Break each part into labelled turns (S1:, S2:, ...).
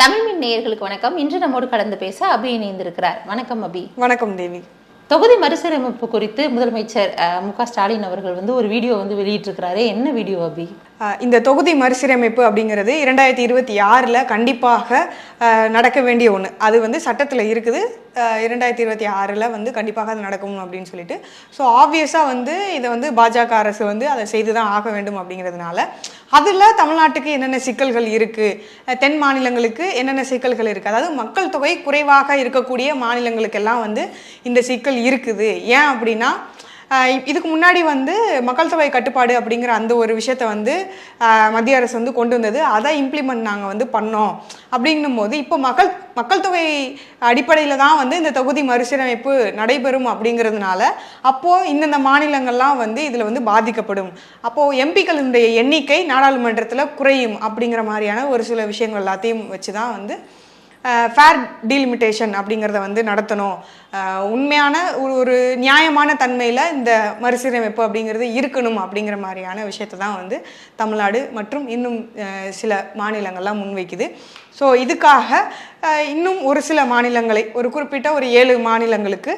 S1: தமிழ்மின் நேயர்களுக்கு வணக்கம். இன்று நம்மோடு கலந்து பேச அபி இணைந்திருக்கிறார். வணக்கம் அபி.
S2: வணக்கம் தேவி.
S1: தொகுதி மறுசீரமைப்பு குறித்து முதலமைச்சர் மு க ஸ்டாலின் அவர்கள் வந்து ஒரு வீடியோ வந்து வெளியிட்டிருக்கிறாரு. என்ன வீடியோ அபி?
S2: இந்த தொகுதி மறுசீரமைப்பு அப்படிங்கிறது இரண்டாயிரத்தி இருபத்தி ஆறில் கண்டிப்பாக நடக்க வேண்டிய ஒன்று அது வந்து சட்டத்தில் இருக்குது. இரண்டாயிரத்தி இருபத்தி ஆறில் வந்து கண்டிப்பாக அது நடக்கும் அப்படின்னு சொல்லிட்டு. ஸோ ஆப்வியஸாக வந்து இதை வந்து பாஜக அரசு வந்து அதை செய்து தான் ஆக வேண்டும் அப்படிங்கிறதுனால. அதில் தமிழ்நாட்டுக்கு என்னென்ன சிக்கல்கள் இருக்குது தென் மாநிலங்களுக்கு என்னென்ன சிக்கல்கள் இருக்குது அதாவது மக்கள் தொகை குறைவாக இருக்கக்கூடிய மாநிலங்களுக்கெல்லாம் வந்து இந்த சிக்கல் இருக்குது. ஏன் அப்படின்னா இதுக்கு முன்னாடி வந்து மக்கள் தொகை கட்டுப்பாடு அப்படிங்கிற அந்த ஒரு விஷயத்த வந்து மத்திய அரசு வந்து கொண்டு வந்தது. அதை இம்ப்ளிமெண்ட் நாங்கள் வந்து பண்ணோம். அப்படிங்கும் போது இப்போ மக்கள் மக்கள் தொகை அடிப்படையில் தான் வந்து இந்த தொகுதி மறுசீரமைப்பு நடைபெறும் அப்படிங்கிறதுனால அப்போது இந்தந்த மாநிலங்கள்லாம் வந்து இதில் வந்து பாதிக்கப்படும். அப்போது எம்பிக்களுடைய எண்ணிக்கை நாடாளுமன்றத்தில் குறையும் அப்படிங்கிற மாதிரியான ஒரு சில விஷயங்கள் எல்லாத்தையும் வச்சு தான் வந்து ஃபேர் டீலிமிட்டேஷன் அப்படிங்கிறத வந்து நடத்தணும். உண்மையான ஒரு ஒரு நியாயமான தன்மையில் இந்த மறுசீரமைப்பு அப்படிங்கிறது இருக்கணும் அப்படிங்கிற மாதிரியான விஷயத்தை தான் வந்து தமிழ்நாடு மற்றும் இன்னும் சில மாநிலங்கள்லாம் முன்வைக்குது. ஸோ இதுக்காக இன்னும் ஒரு சில மாநிலங்களை ஒரு குறிப்பிட்ட ஒரு ஏழு மாநிலங்களுக்கு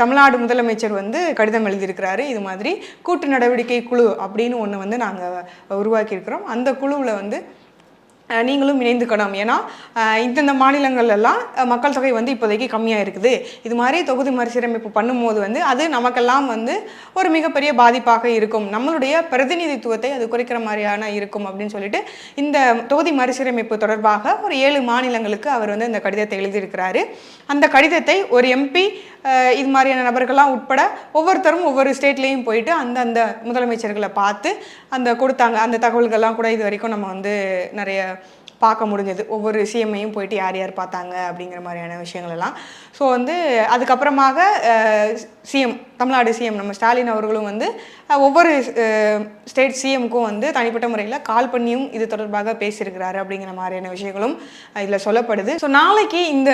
S2: தமிழ்நாடு முதலமைச்சர் வந்து கடிதம் எழுதியிருக்கிறாரு. இது மாதிரி கூட்டு நடவடிக்கை குழு அப்படின்னு ஒன்று வந்து நாங்கள் உருவாக்கியிருக்கிறோம். அந்த குழுவில் வந்து நீங்களும் இணைந்துக்கணும் ஏன்னா இந்தந்த மாநிலங்கள்லாம் மக்கள் தொகை வந்து இப்போதைக்கு கம்மியாக இருக்குது. இது மாதிரி தொகுதி மறுசீரமைப்பு பண்ணும்போது வந்து அது நமக்கெல்லாம் வந்து ஒரு மிகப்பெரிய பாதிப்பாக இருக்கும். நம்மளுடைய பிரதிநிதித்துவத்தை அது குறைக்கிற மாதிரியான இருக்கும் அப்படின்னு சொல்லிட்டு இந்த தொகுதி மறுசீரமைப்பு தொடர்பாக ஒரு ஏழு மாநிலங்களுக்கு அவர் வந்து இந்த கடிதத்தை எழுதியிருக்கிறாரு. அந்த கடிதத்தை ஒரு எம்பி இது மாதிரியான நபர்கள்லாம் உட்பட ஒவ்வொருத்தரும் ஒவ்வொரு ஸ்டேட்லேயும் போயிட்டு அந்த அந்த முதலமைச்சர்களை பார்த்து அந்த கொடுத்தாங்க. அந்த தகவல்கள்லாம் கூட இது வரைக்கும் நம்ம வந்து நிறைய பார்க்க முடிஞ்சது. ஒவ்வொரு சிஎம்ஐயும் போயிட்டு யார் யார் பார்த்தாங்க அப்படிங்கிற மாதிரியான விஷயங்கள் எல்லாம் ஸோ வந்து அதுக்கப்புறமாக சிஎம் தமிழ்நாடு சிஎம் நம்ம ஸ்டாலின் அவர்களும் வந்து ஒவ்வொரு ஸ்டேட் சிஎம்க்கும் வந்து தனிப்பட்ட முறையில் கால் பண்ணியும் இது தொடர்பாக பேசியிருக்கிறாரு அப்படிங்கிற மாதிரியான விஷயங்களும் இதில் சொல்லப்படுது. ஸோ நாளைக்கு இந்த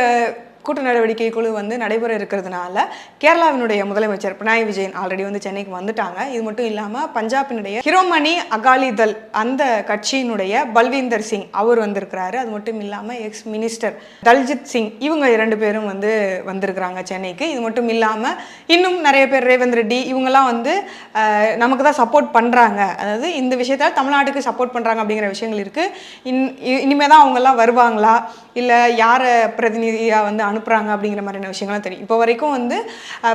S2: கூட்டு நடவடிக்கை குழு வந்து நடைபெற இருக்கிறதுனால கேரளாவினுடைய முதலமைச்சர் பினராயி விஜயன் ஆல்ரெடி வந்து சென்னைக்கு வந்துட்டாங்க. இது மட்டும் இல்லாமல் பஞ்சாபினுடைய ஹிரோமணி அகாலிதள் அந்த கட்சியினுடைய பல்வீந்தர் சிங் அவர் வந்திருக்கிறாரு. அது மட்டும் இல்லாமல் எக்ஸ் மினிஸ்டர் தல்ஜித் சிங் இவங்க இரண்டு பேரும் வந்து வந்திருக்கிறாங்க சென்னைக்கு. இது மட்டும் இல்லாமல் இன்னும் நிறைய பேர் ரேவந்த் ரெட்டி இவங்கெல்லாம் வந்து நமக்கு தான் சப்போர்ட் பண்ணுறாங்க அதாவது இந்த விஷயத்தால் தமிழ்நாட்டுக்கு சப்போர்ட் பண்ணுறாங்க அப்படிங்கிற விஷயங்கள் இருக்குது இன் இனிமேல் தான் அவங்கெல்லாம் வருவாங்களா? இல்லை யாரை பிரதிநிதியாக வந்து அனுப்புகிறாங்க அப்படிங்கிற மாதிரியான விஷயங்கள்லாம் தெரியும். இப்போ வரைக்கும் வந்து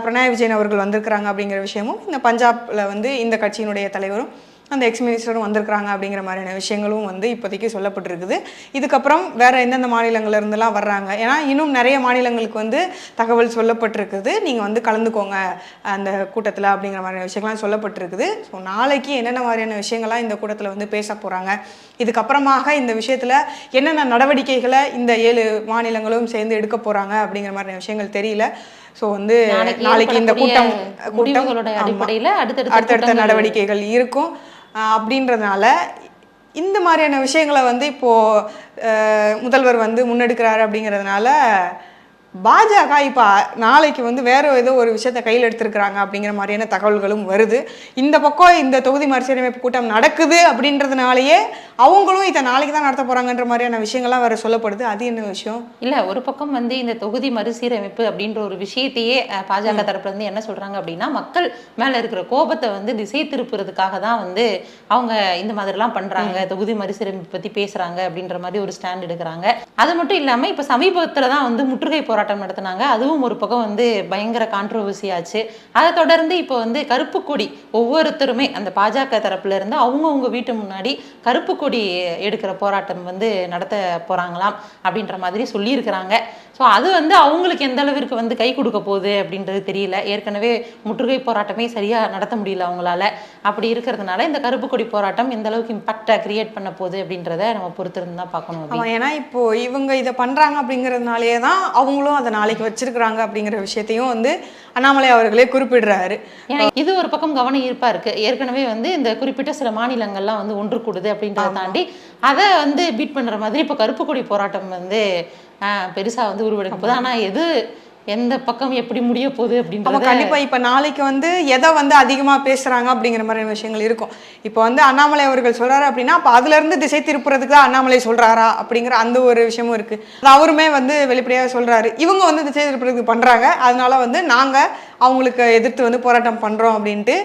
S2: பிரணாய் விஜயன் அவர்கள் வந்திருக்கிறாங்க அப்படிங்கிற விஷயமும் இந்த பஞ்சாப்ல வந்து இந்த கட்சியினுடைய தலைவரும் அந்த எக்ஸ் மினிஸ்டரும் வந்திருக்கிறாங்க அப்படிங்கிற மாதிரியான விஷயங்களும் வந்து இப்போதைக்கு சொல்லப்பட்டிருக்குது. இதுக்கப்புறம் வேற எந்தெந்த மாநிலங்கள்ல இருந்தெல்லாம் வர்றாங்க. ஏன்னா இன்னும் நிறைய மாநிலங்களுக்கு வந்து தகவல் சொல்லப்பட்டிருக்குது. நீங்கள் வந்து கலந்துக்கோங்க அந்த கூட்டத்தில் அப்படிங்கிற மாதிரியான விஷயங்கள்லாம் சொல்லப்பட்டிருக்குது. ஸோ நாளைக்கு என்னென்ன மாதிரியான விஷயங்கள்லாம் இந்த கூட்டத்தில் வந்து பேச போகிறாங்க இதுக்கப்புறமாக இந்த விஷயத்தில் என்னென்ன நடவடிக்கைகளை இந்த ஏழு மாநிலங்களும் சேர்ந்து எடுக்க போகிறாங்க அப்படிங்கிற மாதிரியான விஷயங்கள் தெரியல. ஸோ வந்து
S1: நாளைக்கு
S2: இந்த கூட்டம் ஆமா.
S1: அடிப்படையில அடுத்தடுத்த
S2: நடவடிக்கைகள் இருக்கும். அப்படின்றதுனால இந்த மாதிரியான விஷயங்களை வந்து இப்போது முதல்வர் வந்து முன்னெடுக்கிறாரு அப்படிங்கிறதுனால பாஜக இப்போ நாளைக்கு வந்து வேற ஏதோ ஒரு விஷயத்தை கையில் எடுத்திருக்கிறாங்க அப்படிங்கிற மாதிரியான தகவல்களும் வருது. இந்த பக்கம் இந்த தொகுதி மறுசீரமைப்பு கூட்டம் நடக்குது அப்படின்றதுனாலயே அவங்களும் இதை நாளைக்கு தான் நடத்த போறாங்கன்ற மாதிரியான விஷயங்கள்லாம் வேற சொல்லப்படுது. அது என்ன விஷயம்?
S1: இல்ல ஒரு பக்கம் வந்து இந்த தொகுதி மறுசீரமைப்பு அப்படின்ற ஒரு விஷயத்தையே பாஜக தரப்புல இருந்து என்ன சொல்றாங்க அப்படின்னா மக்கள் மேல இருக்கிற கோபத்தை வந்து திசை திருப்புறதுக்காக தான் வந்து அவங்க இந்த மாதிரிலாம் பண்றாங்க தொகுதி மறுசீரமைப்பு பத்தி பேசுறாங்க அப்படின்ற மாதிரி ஒரு ஸ்டாண்ட் எடுக்கிறாங்க. அது மட்டும் இல்லாம இப்ப சமீபத்துல தான் வந்து முற்றுகை போராட்டம் நடத்தினாங்க. அதுவும் ஒரு பக்கம் வந்து பயங்கர கான்ட்ரவர்சி ஆச்சு. அதை தொடர்ந்து இப்போ வந்து கருப்பு கொடி ஒவ்வொருத்தருமே அந்த பாஜக தரப்புல இருந்து அவங்கவுங்க வீட்டு முன்னாடி கருப்பு கொடி எடுக்கிற போராட்டம் வந்து நடத்த போறாங்களாம் அப்படின்ற மாதிரி சொல்லியிருக்கிறாங்க. ஸோ அது வந்து அவங்களுக்கு எந்த அளவிற்கு வந்து கை கொடுக்க போகுது அப்படின்றது தெரியல. ஏற்கனவே முற்றுகை போராட்டமே சரியாக நடத்த முடியல அவங்களால. அப்படி இருக்கிறதுனால இந்த கருப்பு கொடி போராட்டம் எந்த அளவுக்கு இம்பாக்டை கிரியேட் பண்ண போகுது அப்படின்றத நம்ம பொறுத்திருந்து தான் பார்க்கணும்
S2: ஏன்னா இப்போ இவங்க இதை பண்றாங்க அப்படிங்கிறதுனாலயே தான் அவங்களும் அதை நாளைக்கு வச்சிருக்கிறாங்க அப்படிங்கிற விஷயத்தையும் வந்து அண்ணாமலை அவர்களே குறிப்பிடுறாரு.
S1: இது ஒரு பக்கம் கவனம் ஈர்ப்பா இருக்கு. ஏற்கனவே வந்து இந்த குறிப்பிட்ட சில மாநிலங்கள்லாம் வந்து ஒன்று கூடுது அப்படின்றத தாண்டி அதை வந்து பீட் பண்ற மாதிரி இப்போ கருப்பு கொடி போராட்டம் வந்து ஆஹ், பெருசா வந்து உருவெடுக்க போகுது. ஆனா எது எந்த பக்கம் எப்படி முடிய போகுது
S2: ஆமா
S1: அப்படின்றத
S2: கண்டிப்பா. இப்ப நாளைக்கு வந்து எதை வந்து அதிகமா பேசுறாங்க அப்படிங்கிற மாதிரி விஷயங்கள் இருக்கும். இப்போ வந்து அண்ணாமலை அவர்கள் சொல்றாரு அப்படின்னா அப்ப அதுல இருந்து திசை திருப்புறதுக்கு தான் அண்ணாமலை சொல்றாரா அப்படிங்கிற அந்த ஒரு விஷயமும் இருக்கு. அவருமே வந்து வெளிப்படையாக சொல்றாரு. இவங்க வந்து திசை திருப்புறதுக்கு பண்றாங்க. அதனால வந்து நாங்க அவங்களுக்கு எதிர்த்து வந்து போராட்டம் பண்றோம் அப்படின்ட்டு.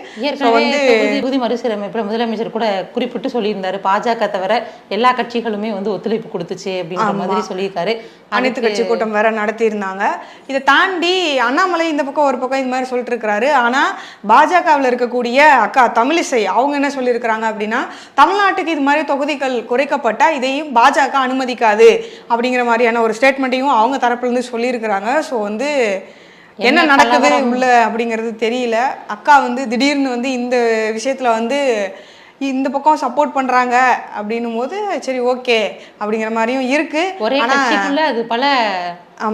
S2: வந்து
S1: தொகுதி தொகுதி மறுசீரமைப்புல முதலமைச்சர் கூட குறிப்பிட்டு சொல்லியிருந்தாரு. பாஜக தவிர எல்லா கட்சிகளுமே வந்து ஒத்துழைப்பு கொடுத்துச்சு அப்படின்ற மாதிரி சொல்லியிருக்காரு.
S2: அனைத்து கட்சி கூட்டம் வேற நடத்தியிருந்தாங்க. இதை தாண்டி அண்ணாமலை இந்த பக்கம் ஒரு பக்கம் இந்த மாதிரி சொல்லிட்டு இருக்கிறாரு ஆனா பாஜகவில் இருக்கக்கூடிய அக்கா தமிழிசை அவங்க என்ன சொல்லியிருக்கிறாங்க அப்படின்னா தமிழ்நாட்டுக்கு இது மாதிரி தொகுதிகள் குறைக்கப்பட்டா இதையும் பாஜக அனுமதிக்காது அப்படிங்கிற மாதிரியான ஒரு ஸ்டேட்மெண்ட்டையும் அவங்க தரப்புல இருந்து சொல்லியிருக்கிறாங்க. ஸோ வந்து என்ன நடக்குது? உள்ள அப்படிங்கிறது தெரியல. அக்கா வந்து திடீர்னு வந்து இந்த விஷயத்துல வந்து இந்த பக்கம் சப்போர்ட் பண்றாங்க அப்படின்னும் போது சரி ஓகே அப்படிங்கிற மாதிரியும் இருக்கு.
S1: ஒரே கட்சிக்குள்ள அது பல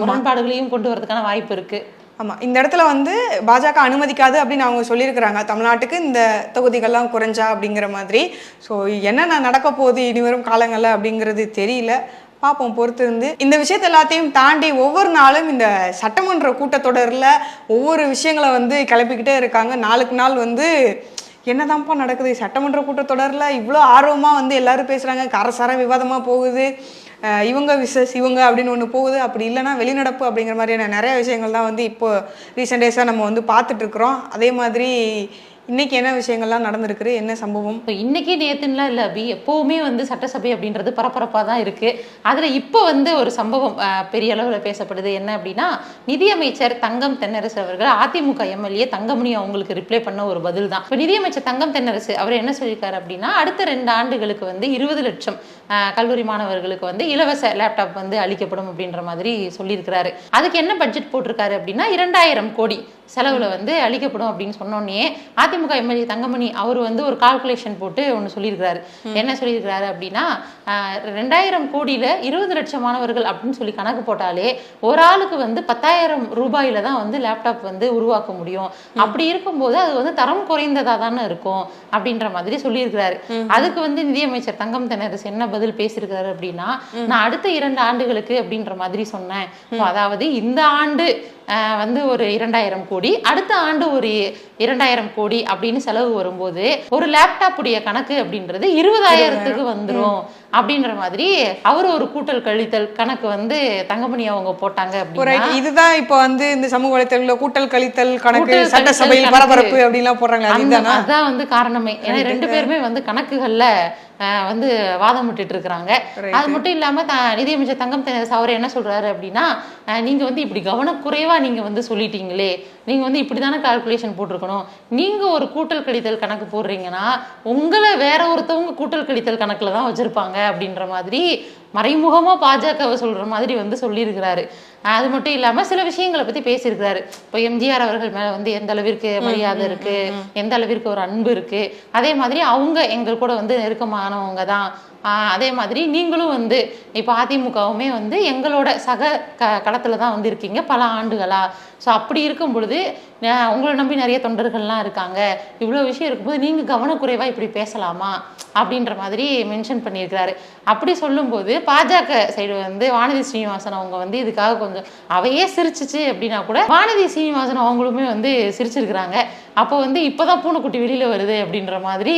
S1: முரண்பாடுகளையும் கொண்டு வரதுக்கான வாய்ப்பு இருக்கு.
S2: ஆமா. இந்த இடத்துல வந்து பாஜக அனுமதிக்காது அப்படின்னு அவங்க சொல்லியிருக்கிறாங்க. தமிழ்நாட்டுக்கு இந்த தொகுதிகள்லாம் குறைஞ்சா அப்படிங்கிற மாதிரி. ஸோ என்னென்ன நடக்க போகுது இனி வரும் காலங்களில் அப்படிங்கிறது தெரியல. பார்ப்போம் பொறுத்து இருந்து. இந்த விஷயத்த எல்லாத்தையும் தாண்டி ஒவ்வொரு நாளும் இந்த சட்டமன்ற கூட்டத்தொடரில் ஒவ்வொரு விஷயங்களை வந்து கிளப்பிக்கிட்டே இருக்காங்க. நாளுக்கு நாள் வந்து என்னதான்ப்பா நடக்குது? சட்டமன்ற கூட்டத்தொடரில் இவ்வளோ ஆர்வமாக வந்து எல்லாரும் பேசுகிறாங்க கரசார விவாதமாக போகுது. இவங்க விசஸ் இவங்க அப்படின்னு ஒன்று போகுது. அப்படி இல்லைன்னா வெளிநடப்பு அப்படிங்கிற மாதிரியான நிறைய விஷயங்கள் தான் வந்து இப்போ ரீசெண்ட் டேஸாக நம்ம வந்து பார்த்துட்ருக்குறோம் அதே மாதிரி இன்னைக்கு என்ன விஷயங்கள்லாம் நடந்திருக்கு என்ன சம்பவம்?
S1: இப்போ இன்னைக்கு நேத்துலாம் இல்லை அபி எப்பவுமே வந்து சட்டசபை அப்படின்றது பரபரப்பாக தான் இருக்கு. அதில் இப்போ வந்து ஒரு சம்பவம் பெரிய அளவில் பேசப்படுது. என்ன அப்படின்னா நிதியமைச்சர் தங்கம் தென்னரசு அவர்கள் அதிமுக எம்எல்ஏ தங்கமணி அவங்களுக்கு ரிப்ளை பண்ண ஒரு பதில் தான். இப்போ நிதியமைச்சர் தங்கம் தென்னரசு அவர் என்ன சொல்லியிருக்காரு அப்படின்னா அடுத்த ரெண்டு ஆண்டுகளுக்கு வந்து இருபது லட்சம் கல்லூரி மாணவர்களுக்கு வந்து இலவச லேப்டாப் வந்து அளிக்கப்படும் அப்படின்ற மாதிரி சொல்லியிருக்கிறாரு. அதுக்கு என்ன பட்ஜெட் போட்டிருக்காரு அப்படின்னா இரண்டாயிரம் கோடி செலவுல வந்து அளிக்கப்படும் அப்படின்னு சொன்னோடனே அதிமுக எம்எல்ஏ தங்கமணி அவர் வந்து ஒரு கால்குலேஷன் போட்டு ஒன்று சொல்லியிருக்கிறாரு. என்ன சொல்லியிருக்கிறாரு அப்படின்னா ரெண்டாயிரம் கோடியில இருபது லட்சம் மாணவர்கள் அப்படின்னு சொல்லி கணக்கு போட்டாலே ஒரு ஆளுக்கு வந்து பத்தாயிரம் ரூபாயில தான் வந்து லேப்டாப் வந்து உருவாக்க முடியும். அப்படி இருக்கும்போது அது வந்து தரம் குறைந்ததா தானே இருக்கும் அப்படின்ற மாதிரி சொல்லியிருக்கிறாரு. அதுக்கு வந்து நிதியமைச்சர் தங்கம் தென்னரசு என்ன பதில் பேசியிருக்காரு அப்படின்னா நான் அடுத்த இரண்டு ஆண்டுகளுக்கு அப்படின்ற மாதிரி சொன்னேன். அதாவது இந்த ஆண்டு வந்து ஒரு இரண்டாயிரம் கோடி. அடுத்த ஆண்டு ஒரு இரண்டாயிரம் கோடி அப்படின்னு செலவு வரும்போது ஒரு லேப்டாப் உடைய கணக்கு அப்படின்றது இருபதாயிரத்துக்கு வந்துரும் அப்படின்ற மாதிரி அவர் ஒரு கூட்டல் கழித்தல் கணக்கு வந்து தங்கமணி அவங்க போட்டாங்க
S2: இதுதான் இப்போ வந்து இந்த சமூக வலைத்தளங்களில் கூட்டல் கழித்தல் கணக்கு சட்டசபையில். பரபரப்பு அப்படின்லாம் போடுறாங்களே அது
S1: அந்த
S2: இதுதானா
S1: அதான் வந்து காரணமே. ஏன்னா ரெண்டு பேருமே வந்து கணக்குகள்ல வந்து வாதம் விட்டுட்டு இருக்கிறாங்க. அது மட்டும் இல்லாம த நிதியமைச்சர் தங்கம் அவர் என்ன சொல்றாரு அப்படின்னா நீங்க வந்து இப்படி கவனக்குறைவா நீங்க வந்து சொல்லிட்டீங்களே நீங்க வந்து இப்படிதானே கால்குலேஷன் போட்டிருக்கணும். நீங்க ஒரு கூட்டல் கழித்தல் கணக்கு போடுறீங்கன்னா உங்களை வேற ஒருத்தவங்க கூட்டல் கழித்தல் கணக்குல தான் வச்சிருப்பாங்க அப்படின்ற மாதிரி மறைமுகமா பாஜகவை சொல்ற மாதிரி வந்து சொல்லியிருக்கிறாரு. அது மட்டும் இல்லாம சில விஷயங்களை பத்தி பேசியிருக்கிறாரு. இப்போ எம்ஜிஆர் அவர்கள் மேல வந்து எந்த அளவிற்கு மரியாதை இருக்கு? எந்த அளவிற்கு ஒரு அன்பு இருக்கு? அதே மாதிரி அவங்க எங்கள் கூட வந்து நெருக்கமானவங்க தான். ஆஹ் அதே மாதிரி நீங்களும் வந்து இப்போ அதிமுகவுமே வந்து எங்களோட சக க களத்துல தான் வந்து இருக்கீங்க பல ஆண்டுகளா. ஸோ அப்படி இருக்கும் பொழுது உங்களை நம்பி நிறைய தொண்டர்கள்லாம் இருக்காங்க. இவ்வளோ விஷயம் இருக்கும்போது நீங்க கவனக்குறைவா இப்படி பேசலாமா? அப்படின்ற மாதிரி மென்ஷன் பண்ணியிருக்கிறாரு. அப்படி சொல்லும்போது பாஜக சைடு வந்து வானதி ஸ்ரீனிவாசன் அவங்க வந்து இதுக்காக கொஞ்சம் அவையே சிரிச்சிச்சு அப்படின்னா கூட வானதி ஸ்ரீனிவாசன் அவங்களுமே வந்து சிரிச்சிருக்கிறாங்க. அப்போ வந்து இப்போதான் பூனைக்குட்டி வெளியில வருது அப்படின்ற மாதிரி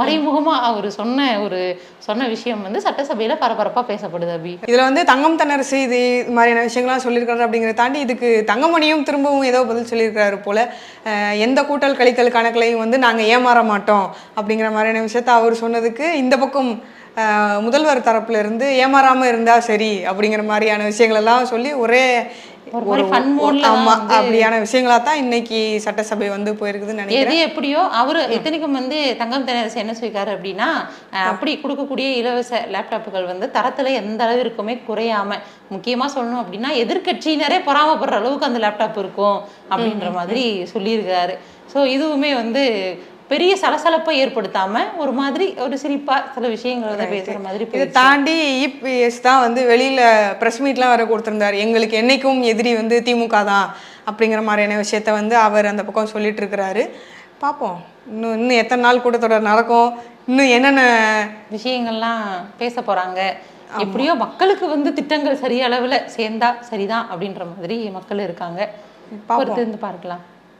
S1: மறைமுகமா அவர் சொன்ன ஒரு சொன்ன விஷயம் வந்து சட்டசபையில பரபரப்பா பேசப்படுது அபி.
S2: இதுல வந்து தங்கம் தன்னரசு இது இது மாதிரியான விஷயங்கள்லாம் சொல்லியிருக்காரு அப்படிங்கிறத தாண்டி இதுக்கு தங்கமணியும் திரும்பவும் ஏதோ பதில் சொல்லியிருக்காரு போல. எந்த கூட்டல் கழித்தல் கணக்குலையும் வந்து நாங்க ஏமாற மாட்டோம் அப்படிங்கிற மாதிரியான விஷயத்த அவர் சொன்னதுக்கு இந்த பக்கம் முதல்வர் தரப்புல இருந்து ஏமாறாம இருந்தா சரி அப்படிங்கிற மாதிரியான விஷயங்கள் எல்லாம் சொல்லி ஒரே
S1: ஒரு
S2: ஆமா அப்படியான விஷயங்களா தான் இன்னைக்கு சட்டசபை வந்து போயிருக்குதுன்னு நினைக்கிறேன்.
S1: எப்படியோ அவரு இத்தனைக்கும் வந்து தங்கம் தென்னரசு என்ன சொல்லிருக்காரு அப்படின்னா அப்படி கொடுக்கக்கூடிய இலவச லேப்டாப்புகள் வந்து தரத்துல எந்த அளவிற்குமே குறையாம முக்கியமா சொல்லணும் அப்படின்னா எதிர்க்கட்சியினரே பொறாமப்படுற அளவுக்கு அந்த லேப்டாப் இருக்கும் அப்படின்ற மாதிரி சொல்லியிருக்காரு. ஸோ இதுவுமே வந்து பெரிய சலசலப்பை ஏற்படுத்தாம ஒரு மாதிரி ஒரு சிரிப்பா சில விஷயங்களை வந்து பேசுற மாதிரி
S2: இதை. தாண்டி இபிஎஸ் தான் வந்து வெளியில ப்ரெஸ் மீட்லாம் வர கொடுத்துருந்தாரு. எங்களுக்கு என்னைக்கும் எதிரி வந்து திமுக தான் அப்படிங்கிற மாதிரியான விஷயத்த வந்து அவர் அந்த பக்கம் சொல்லிட்டு இருக்கிறாரு பார்ப்போம் இன்னும் இன்னும் எத்தனை நாள் கூட்டத்தொடர் நடக்கும்? இன்னும் என்னென்ன
S1: விஷயங்கள்லாம் பேச போறாங்க? எப்படியோ மக்களுக்கு வந்து திட்டங்கள் சரிய அளவுல சேர்ந்தா சரிதான் அப்படின்ற மாதிரி மக்கள் இருக்காங்க. பார்க்கலாம்.